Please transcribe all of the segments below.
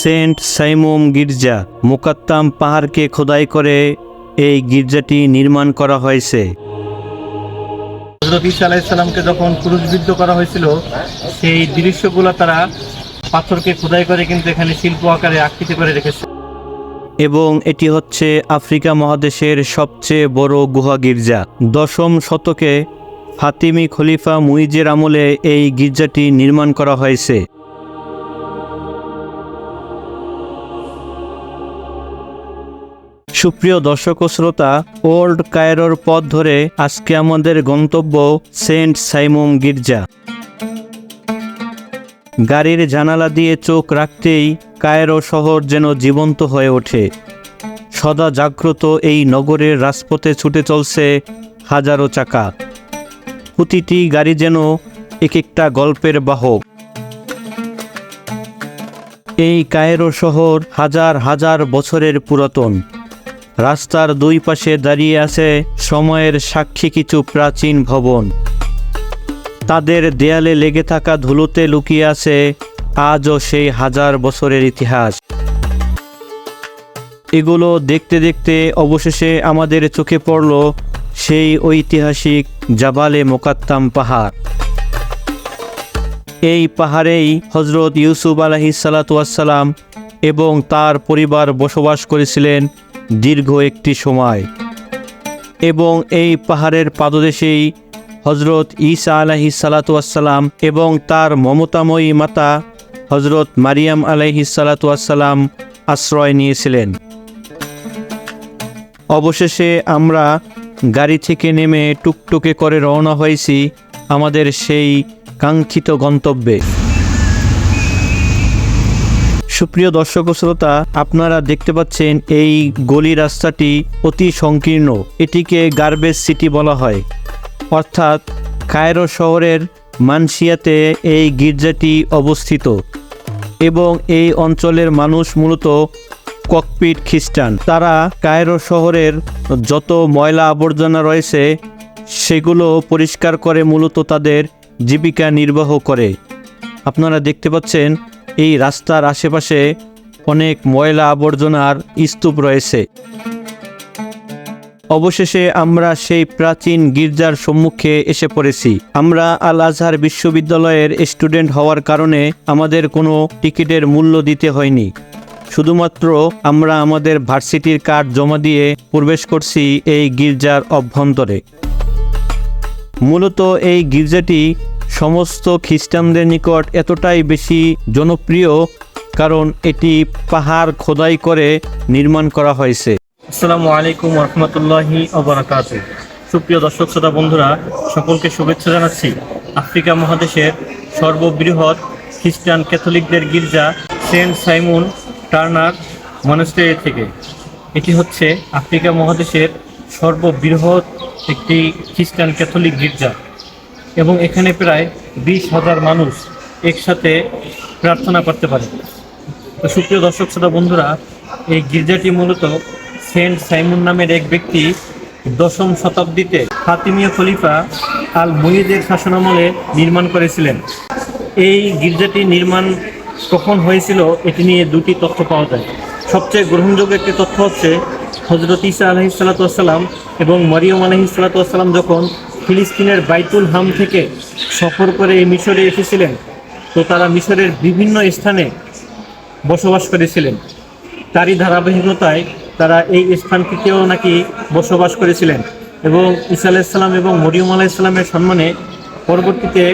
Saint সাইমোম গির্জা মোকাত্তাম পাহাড়কে খোদাই করে এই গির্জাটি নির্মাণ করা হয়েছে। হজরত ইসা আলাইসাল্লামকে যখন ক্রুশবিদ্ধ করা হয়েছিল সেই দৃশ্যগুলো তারা পাথরকে খোদাই করে কিন্তু এখানে শিল্প আকারে আকৃতি করে রেখেছে। এবং এটি হচ্ছে আফ্রিকা মহাদেশের সবচেয়ে বড় গুহা গির্জা। দশম শতকে ফাতিমি খলিফা মুইজের আমলে এই গির্জাটি নির্মাণ করা হয়েছে। সুপ্রিয় দর্শক শ্রোতা, ওল্ড কায়রোর পথ ধরে আজকে আমাদের গন্তব্য সেন্ট সাইমুম গির্জা। গাড়ির জানালা দিয়ে চোখ রাখতেই কায়রো শহর যেন জীবন্ত হয়ে ওঠে। সদা জাগ্রত এই নগরের রাজপথে ছুটে চলছে হাজারো চাকা। প্রতিটি গাড়ি যেন এক একটা গল্পের বাহক। এই কায়রো শহর হাজার হাজার বছরের পুরাতন। রাস্তার দুই পাশে দাঁড়িয়ে আছে সময়ের সাক্ষী কিছু প্রাচীন ভবন। তাদের দেয়ালে লেগে থাকা ধুলোতে লুকিয়ে আছে আজও সেই হাজার বছরের ইতিহাস। এগুলো দেখতে দেখতে অবশেষে আমাদের চোখে পড়ল সেই ঐতিহাসিক জাবালে মোকাত্তাম পাহাড়। এই পাহাড়েই হজরত ইউসুফ আলহি সালাতাম এবং তার পরিবার বসবাস করেছিলেন দীর্ঘ একটি সময়। এবং এই পাহাড়ের পাদদেশেই হজরত ঈসা আলাহি সালাতাম এবং তার মমতাময়ী মাতা হজরত মারিয়াম আলাইহি সালাতাম আশ্রয় নিয়েছিলেন। অবশেষে আমরা গাড়ি থেকে নেমে টুকটুকে করে রওনা হয়েছি আমাদের সেই কাঙ্ক্ষিত গন্তব্যে। সুপ্রিয় দর্শক শ্রোতা, আপনারা দেখতে পাচ্ছেন এই গলি রাস্তাটি অতি সংকীর্ণ। এটিকে গার্বেজ সিটি বলা হয়। অর্থাৎ কায়রো শহরের মানসিয়াতে এই গির্জাটি অবস্থিত এবং এই অঞ্চলের মানুষ মূলত ককপিট খ্রিস্টান। তারা কায়রো শহরের যত ময়লা আবর্জনা রয়েছে, সেগুলো পরিষ্কার করে মূলত তাদের জীবিকা নির্বাহ করে। আপনারা দেখতে পাচ্ছেন এই রাস্তার আশেপাশে অনেক ময়লা আবর্জনার স্তূপ রয়েছে। অবশেষে আমরা সেই প্রাচীন গির্জার সম্মুখে এসে পড়েছি। আমরা আল আজহার বিশ্ববিদ্যালয়ের স্টুডেন্ট হওয়ার কারণে আমাদের কোনো টিকিটের মূল্য দিতে হয়নি। শুধুমাত্র আমরা আমাদের ভার্সিটির কার্ড জমা দিয়ে প্রবেশ করছি এই গির্জার অভ্যন্তরে। মূলত এই গির্জাটি সমস্ত খ্রিস্টানদের নিকট এতটাই বেশি জনপ্রিয়, কারণ এটি পাহাড় খোদাই করে নির্মাণ করা হয়েছে। আসসালামু আলাইকুম রহমতুল্লাহি সুপ্রিয় দর্শক শ্রোতা বন্ধুরা, সকলকে শুভেচ্ছা জানাচ্ছি। আফ্রিকা মহাদেশের সর্ববৃহৎ খ্রিস্টান ক্যাথলিকদের গির্জা সেন্ট সাইমন টার্নার মনেস্ট্রি থেকে। এটি হচ্ছে আফ্রিকা মহাদেশের সর্ববৃহৎ একটি খ্রিস্টান ক্যাথলিক গির্জা। এবং এখানে প্রায় বিশ হাজার মানুষ একসাথে প্রার্থনা করতে পারে। তো সুপ্রিয় দর্শক, শ্রোতা বন্ধুরা, এই গির্জাটি মূলত সেন্ট সাইমন নামের এক ব্যক্তি দশম শতাব্দীতে ফাতিমিয়া খলিফা আল মুহিদের শাসনামলে নির্মাণ করেছিলেন। এই গির্জাটি নির্মাণ কখন হয়েছিল এটি নিয়ে দুটি তথ্য পাওয়া যায়। সবচেয়ে গ্রহণযোগ্য একটি তথ্য হচ্ছে হজরত ইসা আলহি সাল্লাতাম এবং মরিয়ম আলহি সাল্লাতাম যখন ফিলিস্তিনের বাইতুল হাম থেকে সফর করে এই মিশরে এসেছিলেন। তো তারা মিশরের বিভিন্ন স্থানে বসবাস করেছিলেন। তারই ধারাবাহিকতায় তারা এই স্থানটিতেও নাকি বসবাস করেছিলেন এবং ঈসা আলাইসাল্লাম এবং মরিয়ম আলাইসাল্লামের সম্মানে পরবর্তীতে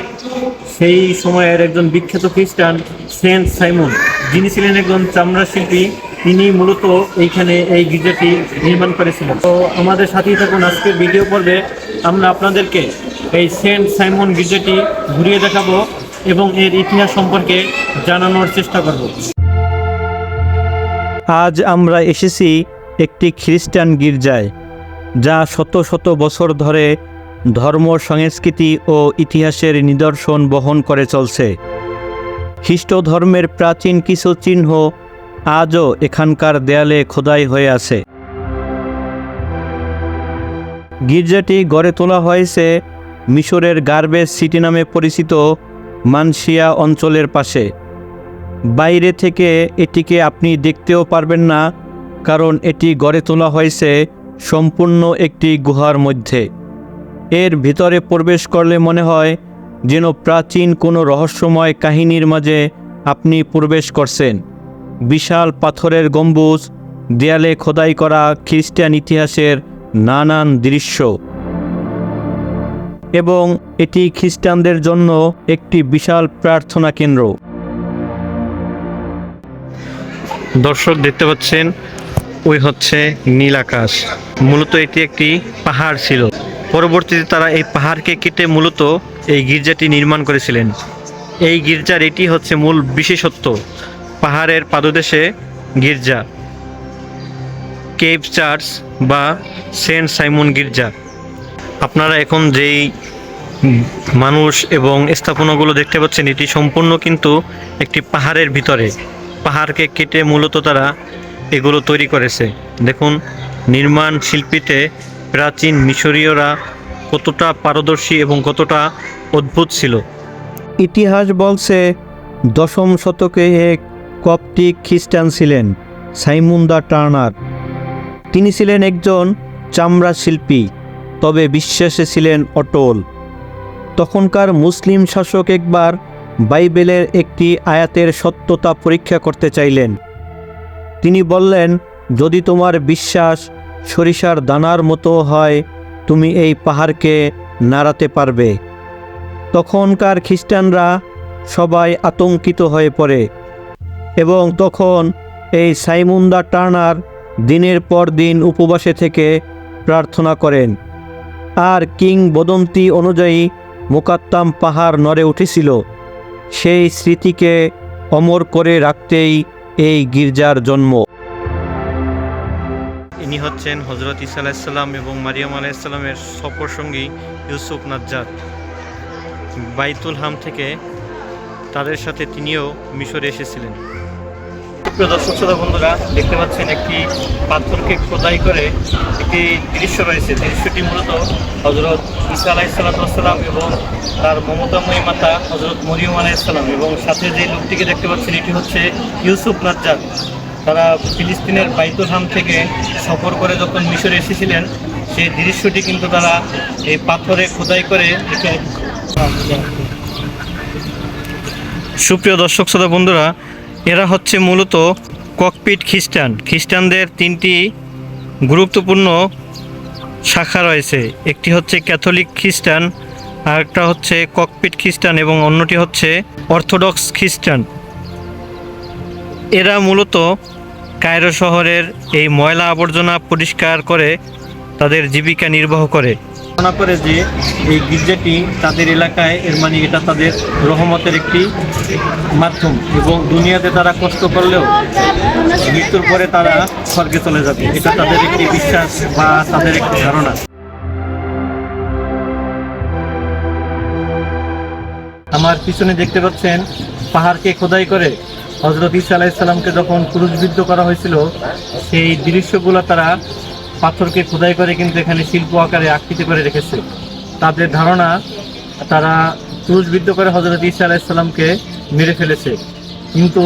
সেই সময়ের একজন বিখ্যাত খ্রিস্টান সেন্ট সাইমন, যিনি ছিলেন একজন চামড়া শিল্পী তিনি মূলত এইখানে এই গির্জাটি নির্মাণ করেছিলেন। তো আমাদের সাথেই থাকুন, আজকের ভিডিও পর্বে আমরা আপনাদেরকে এই সেন্ট সাইমন গির্জাটি ঘুরিয়ে দেখাবো এবং এর ইতিহাস সম্পর্কে জানানোর চেষ্টা করব। আজ আমরা এসেছি একটি খ্রিস্টান গির্জায়, যা শত শত বছর ধরে ধর্ম, সংস্কৃতি ও ইতিহাসের নিদর্শন বহন করে চলছে। খ্রিস্ট ধর্মের প্রাচীন কিছু চিহ্ন আজও এখানকার দেয়ালে খোদাই হয়ে আছে। গির্জাটি গড়ে তোলা হয়েছে মিশরের গার্বেজ সিটি নামে পরিচিত মানসিয়া অঞ্চলের পাশে। বাইরে থেকে এটিকে আপনি দেখতেও পারবেন না, কারণ এটি গড়ে তোলা হয়েছে সম্পূর্ণ একটি গুহার মধ্যে। এর ভিতরে প্রবেশ করলে মনে হয় যেন প্রাচীন কোনো রহস্যময় কাহিনীর মাঝে আপনি প্রবেশ করছেন। বিশাল পাথরের গম্বুজ, দেয়ালে খোদাই করা খ্রিস্টান ইতিহাসের নানান দৃশ্য। এবং এটি খ্রিস্টানদের জন্য একটি বিশাল প্রার্থনা কেন্দ্র। দর্শক দেখতে পাচ্ছেন, ওই হচ্ছে নীল আকাশ। মূলত এটি একটি পাহাড় ছিল। পরবর্তীতে তারা এই পাহাড়কে কেটে মূলত এই গির্জাটি নির্মাণ করেছিলেন। এই গির্জার এটি হচ্ছে মূল বিশেষত্ব। পাহাড়ের পাদদেশে গির্জা, কেভ চার্চ বা সেন্ট সাইমন গির্জা। আপনারা এখন যেই মানুষ এবং স্থাপনাগুলো দেখতে পাচ্ছেন, এটি সম্পূর্ণ কিন্তু একটি পাহাড়ের ভিতরে। পাহাড়কে কেটে মূলত তারা এগুলো তৈরি করেছে। দেখুন, নির্মাণ শিল্পীতে প্রাচীন মিশরীয়রা কতটা পারদর্শী এবং কতটা অদ্ভুত ছিল। ইতিহাস বলছে দশম শতকে এক কপটিক খ্রিস্টান ছিলেন সাইমুন দা টার্নার। তিনি ছিলেন একজন চামড়া শিল্পী, তবে বিশ্বাসে ছিলেন অটল। তখনকার মুসলিম শাসক একবার বাইবেলের একটি আয়াতের সত্যতা পরীক্ষা করতে চাইলেন। তিনি বললেন, যদি তোমার বিশ্বাস সরিষার দানার মতো হয়, তুমি এই পাহাড়কে নাড়াতে পারবে। তখনকার খ্রিস্টানরা সবাই আতঙ্কিত হয়ে পড়ে। এবং তখন এই সাইমুন্দা টার্নার দিনের পর দিন উপবাসে থেকে প্রার্থনা করেন। আর কিংবদন্তি অনুযায়ী মোকাত্তাম পাহাড় নড়ে উঠেছিল। সেই স্মৃতিকে অমর করে রাখতেই এই গির্জার জন্ম। ইনি হচ্ছেন হজরত ইসা আলাইসাল্লাম এবং মারিয়াম আলাইসাল্লামের সফর সঙ্গী ইউসুফ নাজ্জার। বাইতুল হাম থেকে তাদের সাথে তিনিও মিশরে এসেছিলেন। প্রিয় দর্শক শ্রোতা বন্ধুরা দেখতে পাচ্ছেন একটি পাথরকে খোদাই করে একটি দৃশ্য রয়েছে। দৃশ্যটি মূলত হজরত ইসা আলাইসাল্লাম এবং তার মমতাময়ী মাতা হজরত মরিয়ম আলাইসাল্লাম এবং সাথে যে লোকটিকে দেখতে পাচ্ছেন এটি হচ্ছে ইউসুফ নাজ্জার তারা ফিলিস্তিনের বাইতুল হাম থেকে সফর করে যখন মিশরে এসেছিলেন সেই দৃশ্যটি কিন্তু তারা এই পাথরে খোদাই করে সুপ্রিয় দর্শক শ্রোতা বন্ধুরা এরা হচ্ছে মূলত ককপিট খ্রিস্টান। খ্রিস্টানদের তিনটি গুরুত্বপূর্ণ শাখা রয়েছে। একটি হচ্ছে ক্যাথলিক খ্রিস্টান আর একটা হচ্ছে ককপিট খ্রিস্টান এবং অন্যটি হচ্ছে অর্থোডক্স খ্রিস্টান। এরা মূলত কায়রো শহরের এই ময়লা আবর্জনা পরিষ্কার করে তাদের জীবিকা নির্বাহ করে। ধারণা করে যে এই গির্জাটি তাদের এলাকায়, এর মানে এটা তাদের রহমতের একটি মাধ্যম এবং দুনিয়াতে তারা কষ্ট করলেও মৃত্যুর পরে তারা স্বর্গে চলে যাবে। এটা তাদের একটি বিশ্বাস বা তাদের একটি ধারণা। আমার পিছনে দেখতে পাচ্ছেন পাহাড়কে খোদাই করে। হজরত ইসা আলাইসাল্লামকে যখন ক্রুশবিদ্ধ করা হয়েছিল, সেই দৃশ্যগুলো তারা পাথরকে খোদাই করে কিন্তু এখানে শিল্প আকারে আকৃতি করে রেখেছে। তাদের ধারণা, তারা ক্রুশবিদ্ধ করে হজরত ইসা আলাইসাল্লামকে মেরে ফেলেছে। কিন্তু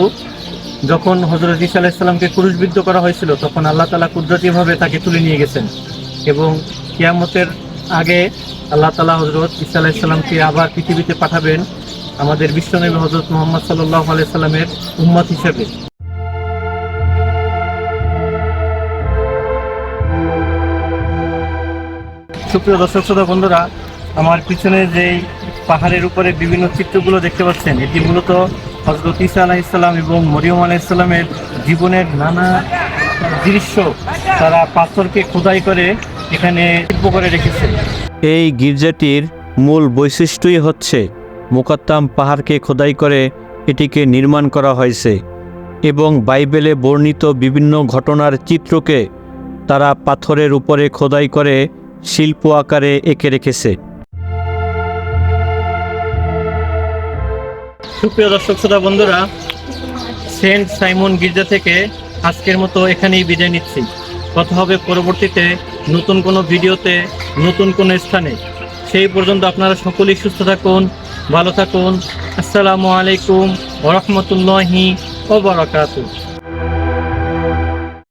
যখন হজরত ইসা আলাইসাল্লামকে ক্রুশবিদ্ধ করা হয়েছিল, তখন আল্লাহ তালা কুদরতিভাবে তাকে তুলে নিয়ে গেছেন এবং কিয়ামতের আগে আল্লাহ তালা হজরত ইসা আলাইসাল্লামকে আবার পৃথিবীতে পাঠাবেন আমাদের বিশ্বনবী হজরত মোহাম্মদ সাল্লাহ আলাইসাল্লামের উম্মত হিসেবে। সুপ্রিয় দর্শক শ্রোতা বন্ধুরা, আমার পিছনে যেই পাহাড়ের উপরে বিভিন্ন চিত্রগুলো দেখতে পাচ্ছেন, এটি মূলত হজরত ইসা আলাহিসাল্লাম এবং মরিয়ম আলাহিসাল্লামের জীবনের নানা দৃশ্য তারা পাথরকে খোদাই করে এখানে শিল্প করে রেখেছে। এই গির্জাটির মূল বৈশিষ্ট্যই হচ্ছে মোকাত্তাম পাহাড়কে খোদাই করে এটিকে নির্মাণ করা হয়েছে এবং বাইবেলে বর্ণিত বিভিন্ন ঘটনার চিত্রকে তারা পাথরের উপরে খোদাই করে শিল্প আকারে এঁকে রেখেছে। সুপ্রিয় দর্শক শ্রোতা বন্ধুরা, সেন্ট সাইমন গির্জা থেকে আজকের মতো এখানেই বিদায় নিচ্ছি। কথা হবে পরবর্তীতে নতুন কোনো ভিডিওতে, নতুন কোনো স্থানে। সেই পর্যন্ত আপনারা সকলেই সুস্থ থাকুন, ভালো থাকুন। আসসালামু আলাইকুম ওরহমতুল্লাহি ওয়া বারাকাতুহু।